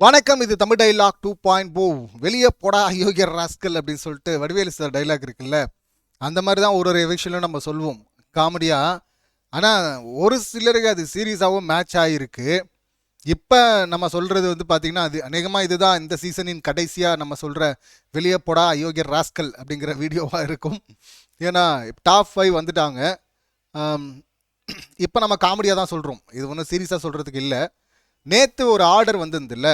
வணக்கம் இது Tamil dialogue two point போ வெளியே போடா அயோக்கியர் ராஸ்கல் அப்படின்னு சொல்லிட்டு வடிவேலு சார் டைலாக் இருக்குல்ல அந்த மாதிரி தான் ஒரு ஒரு எவிக்ஷனும் நம்ம சொல்லுவோம் காமெடியாக ஆனால் ஒரு சிலருக்கு அது சீரியஸாகவும் மேட்ச் ஆகிருக்கு இப்போ நம்ம சொல்கிறது வந்து பார்த்திங்கன்னா அது அநேகமாக இதுதான் இந்த சீசனின் கடைசியாக நம்ம சொல்கிற வெளியே போடா அயோக்கியர் ராஸ்கல் அப்படிங்கிற வீடியோவாக இருக்கும். ஏன்னா டாப் ஃபைவ் வந்துட்டாங்க. இப்போ நம்ம காமெடியாக தான் சொல்கிறோம் இது ஒன்றும் சீரியஸாக சொல்கிறதுக்கு இல்லை. நேற்று ஒரு ஆர்டர் வந்திருந்துல்ல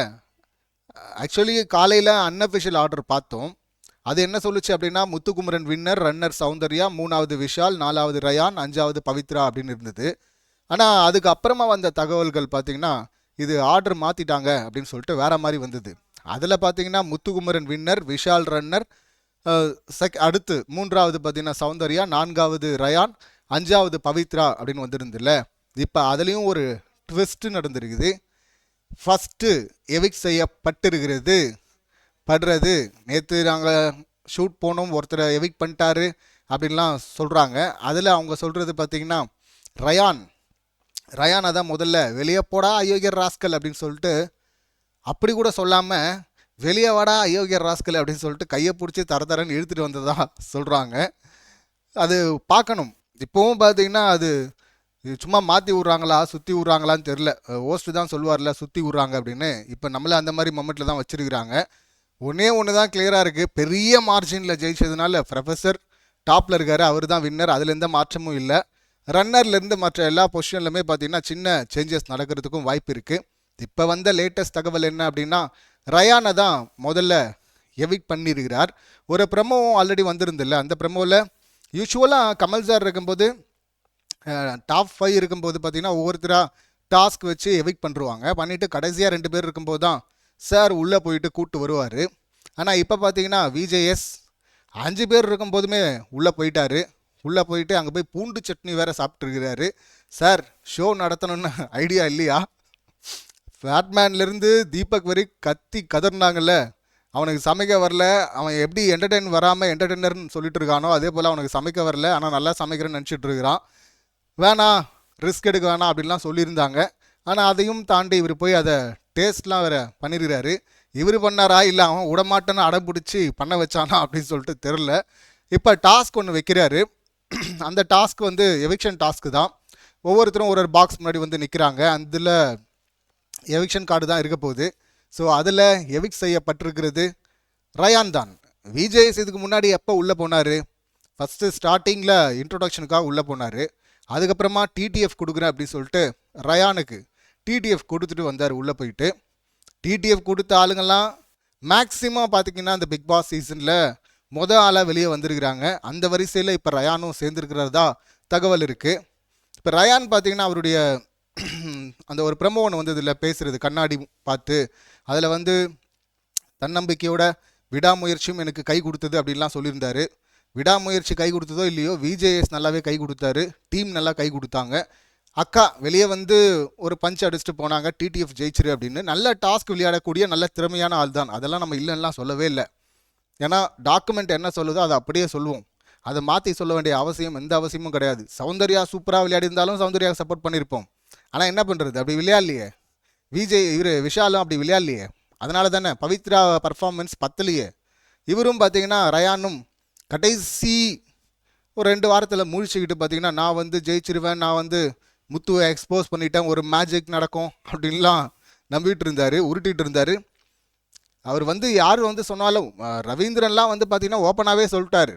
ஆக்சுவலி காலையில் அன்அஃபிஷியல் ஆர்டர் பார்த்தோம். அது என்ன சொல்லுச்சு அப்படின்னா முத்துக்குமரன் வின்னர் ரன்னர் சௌந்தர்யா மூணாவது விஷால் நாலாவது ரயான் அஞ்சாவது பவித்ரா அப்படின்னு இருந்தது. ஆனால் அதுக்கு அப்புறமா வந்த தகவல்கள் பார்த்தீங்கன்னா இது ஆர்டர் மாற்றிட்டாங்க அப்படின்னு சொல்லிட்டு வேற மாதிரி வந்தது. அதில் பார்த்தீங்கன்னா முத்துக்குமரன் வின்னர் விஷால் ரன்னர் செக் அடுத்து மூன்றாவது பார்த்தீங்கன்னா சௌந்தர்யா நான்காவது ரயான் அஞ்சாவது பவித்ரா அப்படின்னு வந்திருந்துல்ல இப்போ அதுலேயும் ஒரு ட்விஸ்ட் நடந்திருக்குது. ஃபஸ்ட்டு எவிக் செய்யப்பட்டிருக்கிறது. படுறது. நேற்று நாங்கள் ஷூட் போனோம் ஒருத்தரை எவிக் பண்ணிட்டாரு அப்படின்லாம் சொல்கிறாங்க அதில் அவங்க சொல்கிறது பார்த்தீங்கன்னா ரயான் ரயான் அதான் முதல்ல வெளியே போடா அயோக்கியர் ராஸ்கல் அப்படின்னு சொல்லிட்டு அப்படி கூட சொல்லாமல் வெளியே வாடா அயோக்கியர் ராஸ்கல் அப்படின்னு சொல்லிட்டு கையை பிடிச்சி தர தரன்னு இழுத்துட்டு வந்ததாக சொல்கிறாங்க அது பார்க்கணும். இப்போவும் பார்த்தீங்கன்னா அது இது சும்மா மாற்றி விட்றாங்களா சுற்றி விட்றாங்களான்னு தெரில ஓஸ்ட்டு தான் சொல்லுவார்ல சுற்றி விட்றாங்க அப்படின்னு. இப்போ நம்மளை அந்த மாதிரி மொமெண்ட்டில் தான் வச்சுருக்கிறாங்க. ஒன்றே ஒன்று தான் கிளியராக இருக்குது பெரிய மார்ஜினில் ஜெயிச்சதுனால ப்ரொஃபஸர் டாப்பில் இருக்கார். அவர் தான் வின்னர் அதில் எந்த மாற்றமும் இல்லை. ரன்னர்லேருந்து மற்ற எல்லா பொசிஷன்லையுமே பார்த்தீங்கன்னா சின்ன சேஞ்சஸ் நடக்கிறதுக்கும் வாய்ப்பு இருக்குது இப்போ வந்த லேட்டஸ்ட் தகவல் என்ன அப்படின்னா ரயானை தான் முதல்ல எவிக் பண்ணியிருக்கிறார் ஒரு ப்ரமோவும் ஆல்ரெடி வந்திருந்தில்ல. அந்த ப்ரமோவில் யூஸ்வலாக கமல் சார் இருக்கும்போது டாப் ஃபைவ் இருக்கும்போது பார்த்தீங்கன்னா ஒவ்வொருத்தராக டாஸ்க் வச்சு எவிக் பண்ணுருவாங்க. பண்ணிவிட்டு கடைசியாக ரெண்டு பேர் இருக்கும்போது தான் சார் உள்ளே போயிட்டு கூட்டு வருவார். ஆனால் இப்போ பார்த்தீங்கன்னா விஜேஎஸ் அஞ்சு பேர் இருக்கும்போதுமே உள்ளே போயிட்டாரு. உள்ளே போயிட்டு அங்கே போய் பூண்டு சட்னி வேறு சாப்பிட்ருக்கிறாரு சார் ஷோ நடத்தணும்னு ஐடியா இல்லையா? ஃபேட்மேன்லேருந்து தீபக் வரி கத்தி கதர்னாங்கல்ல. அவனுக்கு சமைக்க வரல. அவன் எப்படி என்டர்டெயின் வராமல் என்டர்டெய்னர்னு சொல்லிட்டு இருக்கானோ அதே போல் அவனுக்கு சமைக்க வரல. ஆனால் நல்லா சமைக்கிறேன்னு நினச்சிட்டு இருக்கிறான். வேணாம் ரிஸ்க் எடுக்க வேணாம் அப்படின்லாம் சொல்லியிருந்தாங்க. ஆனால் அதையும் தாண்டி இவர் போய் அதை டேஸ்ட்லாம் வேறு பண்ணிருக்கிறாரு. இவர் பண்ணாரா? இல்லை அவன் விடமாட்டேன்னு அடம்பிடிச்சி பண்ண வச்சானா? அப்படின்னு சொல்லிட்டு தெரில இப்போ டாஸ்க் ஒன்று வைக்கிறாரு. அந்த டாஸ்க் வந்து எவிக்ஷன் டாஸ்க்கு தான். ஒவ்வொருத்தரும் ஒரு ஒரு பாக்ஸ் முன்னாடி வந்து நிற்கிறாங்க அதில் எவிக்ஷன் கார்டு தான் இருக்க போகுது. ஸோ அதில் எவிக் செய்யப்பட்டிருக்கிறது ரயான் தான். விஜேஎஸ் இதுக்கு முன்னாடி எப்போ உள்ளே போனார்? ஃபஸ்ட்டு ஸ்டார்டிங்கில் இன்ட்ரொடக்ஷனுக்காக உள்ளே போனார். அதுக்கப்புறமா டிடிஎஃப் கொடுக்குறேன் அப்படின்னு சொல்லிட்டு ரயானுக்கு டிடிஎஃப் கொடுத்துட்டு வந்தார். உள்ளே போயிட்டு டிடிஎஃப் கொடுத்த ஆளுங்கள்லாம் மேக்ஸிமம் பார்த்தீங்கன்னா அந்த பிக் பாஸ் சீசனில் மொதல் ஆளாக வெளியே வந்திருக்கிறாங்க. அந்த வரிசையில் இப்போ ரயானும் சேர்ந்துருக்கிறதா தகவல் இருக்குது இப்போ ரயான் பார்த்தீங்கன்னா அவருடைய அந்த ஒரு பிரம்ம ஒன்று வந்து இதில் பேசுகிறது கண்ணாடி பார்த்து. அதில் வந்து தன்னம்பிக்கையோட விடாமுயற்சியும் எனக்கு கை கொடுத்தது அப்படின்லாம் சொல்லியிருந்தாரு. விடாமுயற்சி கை கொடுத்ததோ இல்லையோ விஜேஎஸ் நல்லாவே கை கொடுத்தாரு. டீம் நல்லா கை கொடுத்தாங்க. அக்கா வெளியே வந்து ஒரு பஞ்ச் அடிச்சுட்டு போனாங்க. டிடிஎஃப் ஜெயிச்சிரு அப்படின்னு. நல்ல டாஸ்க் விளையாடக்கூடிய நல்ல திறமையான ஆள் தான் அதெல்லாம் நம்ம இல்லைன்னா சொல்லவே இல்லை. ஏன்னா டாக்குமெண்ட் என்ன சொல்லுதோ அதை அப்படியே சொல்லுவோம். அதை மாற்றி சொல்ல வேண்டிய அவசியம் எந்த அவசியமும் கிடையாது. சௌந்தர்யா சூப்பராக விளையாடி இருந்தாலும் சௌந்தர்யா சப்போர்ட் பண்ணியிருப்போம். ஆனால் என்ன பண்ணுறது அப்படி விளையாடலையே. விஜய் இவர் விஷாலும் அப்படி விளையாடலையே. அதனால தானே பவித்ரா பர்ஃபார்மன்ஸ் பத்தலையே. இவரும் பார்த்தீங்கன்னா ரயானும் கடைசி ஒரு ரெண்டு வாரத்தில் முழிச்சுக்கிட்டு பார்த்தீங்கன்னா நான் வந்து ஜெயிச்சிருவேன் நான் வந்து முத்துவை எக்ஸ்போஸ் பண்ணிட்டேன் ஒரு மேஜிக் நடக்கும் அப்படின்லாம் நம்பிட்டு இருந்தார் உருட்டிகிட்டு இருந்தார். அவர் வந்து யார் வந்து சொன்னாலும் ரவீந்திரன்லாம் வந்து பார்த்தீங்கன்னா ஓப்பனாகவே சொல்லிட்டார்.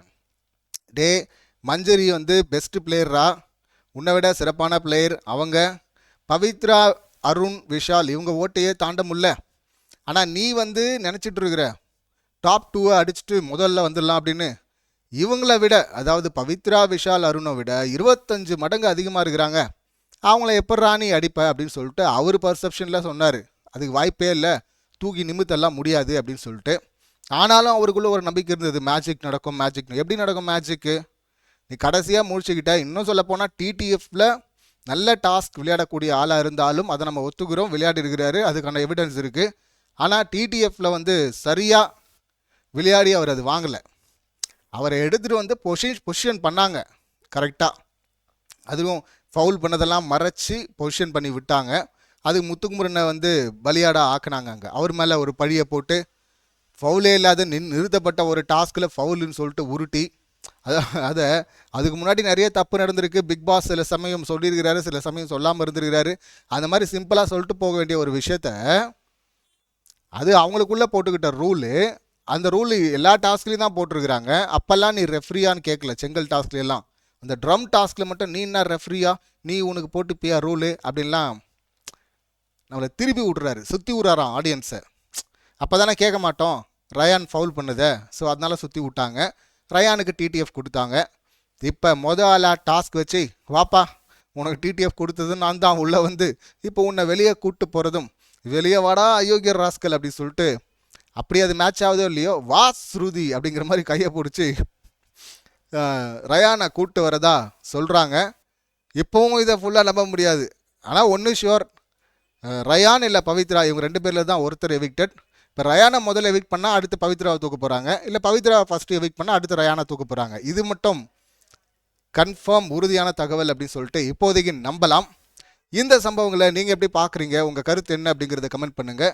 டே மஞ்சரி வந்து பெஸ்ட் பிளேயரா உன்னை விட சிறப்பான பிளேயர் அவங்க. பவித்ரா அருண் விஷால் இவங்க ஓட்டையே தாண்ட முடில ஆனால் நீ வந்து நினச்சிட்டு இருக்கிற டாப் டூவை அடிச்சுட்டு முதல்ல வந்துடலாம் அப்படின்னு இவங்கள விட அதாவது பவித்ரா விஷால் அருணை விட இருபத்தஞ்சு மடங்கு அதிகமாக இருக்கிறாங்க. அவங்கள எப்பட்றா நீ அடிப்ப அப்படின்னு சொல்லிட்டு அவர் பர்செப்ஷனில் சொன்னார். அதுக்கு வாய்ப்பே இல்லை. தூக்கி நிமித்தெல்லாம் முடியாது அப்படின்னு சொல்லிட்டு. ஆனாலும் அவருக்குள்ளே ஒரு நம்பிக்கை இருந்தது. மேஜிக் நடக்கும் மேஜிக் எப்படி நடக்கும் மேஜிக்கு நீ கடைசியாக முடிச்சுக்கிட்ட இன்னும் சொல்லப்போனால் டிடிஎஃப்பில் நல்ல டாஸ்க் விளையாடக்கூடிய ஆளாக இருந்தாலும் அதை நம்ம ஒத்துக்கிறோம். விளையாடி இருக்கிறாரு. அதுக்கான எவிடன்ஸ் இருக்குது ஆனால் டிடிஎஃப்பில் வந்து சரியாக விளையாடி அவர் அது வாங்கலை. அவரை எடுத்துகிட்டு வந்து பொஷி பொசிஷன் பண்ணாங்க. கரெக்டாக அதுவும் ஃபவுல் பண்ணதெல்லாம் மறைச்சி பொசிஷன் பண்ணி விட்டாங்க. அது முத்துக்குமரனை வந்து பலியாடா ஆக்குனாங்க அங்கே. அவர் மேலே ஒரு பழியை போட்டு ஃபவுலே இல்லாத நின் நிறுத்தப்பட்ட ஒரு டாஸ்கில் ஃபவுலுன்னு சொல்லிட்டு உருட்டி. அதை அதை அதுக்கு முன்னாடி நிறைய தப்பு நடந்திருக்கு. பிக் பாஸ் சில சமயம் சொல்லியிருக்கிறாரு சில சமயம் சொல்லாமல் இருந்திருக்கிறாரு. அந்த மாதிரி சிம்பிளாக சொல்லிட்டு போக வேண்டிய ஒரு விஷயத்த அது அவங்களுக்குள்ளே போட்டுக்கிட்ட ரூலு அந்த ரூல் எல்லா டாஸ்க்லேயும் தான் போட்டிருக்கிறாங்க. அப்போல்லாம் நீ ரெஃப்ரியான்னு கேட்கல செங்கல் டாஸ்க்லாம் அந்த ட்ரம் டாஸ்கில் மட்டும் நீ என்ன ரெஃப்ரியா நீ உனக்கு போட்டுப்பியா ரூலு அப்படின்லாம் நம்மளை திருப்பி விட்றாரு சுற்றி விட்றாராம் ஆடியன்ஸை அப்போ தானே கேட்க மாட்டோம். Rayon foul பண்ணுதே. ஸோ அதனால் சுற்றி விட்டாங்க. ரயானுக்கு டிடிஎஃப் கொடுத்தாங்க. இப்போ மொத ஆளாக டாஸ்க் வச்சு வாப்பா உனக்கு டிடிஎஃப் கொடுத்தது நான் தான் உள்ளே வந்து இப்போ உன்னை வெளியே கூப்பிட்டு போகிறதும் வெளியே வாடா அயோக்கியர் ராஸ்கல் அப்படி சொல்லிட்டு அப்படி அது மேட்ச் ஆகுதோ இல்லையோ வா ஸ்ருதி அப்படிங்கிற மாதிரி கையை பிடிச்சி ரயானை கூப்பிட்டு வரதா சொல்கிறாங்க இப்போவும் இதை ஃபுல்லாக நம்ப முடியாது. ஆனால் ஒன்று ஷுவர் ரயான் இல்லை பவித்ரா இவங்க ரெண்டு பேரில் தான் ஒருத்தர் எவிக்டட் இப்போ ரயானை முதல்ல எவிக் பண்ணால் அடுத்து பவித்ராவை தூக்க போகிறாங்க இல்லை பவித்ராவை ஃபஸ்ட்டு எவிக் பண்ணால் அடுத்து ரயானை தூக்க போகிறாங்க இது மட்டும் கன்ஃபார்ம் உறுதியான தகவல் அப்படின்னு சொல்லிட்டு இப்போதைக்கு நம்பலாம். இந்த சம்பவங்களை நீங்கள் எப்படி பார்க்குறீங்க உங்கள் கருத்து என்ன அப்படிங்கிறத கமெண்ட் பண்ணுங்கள்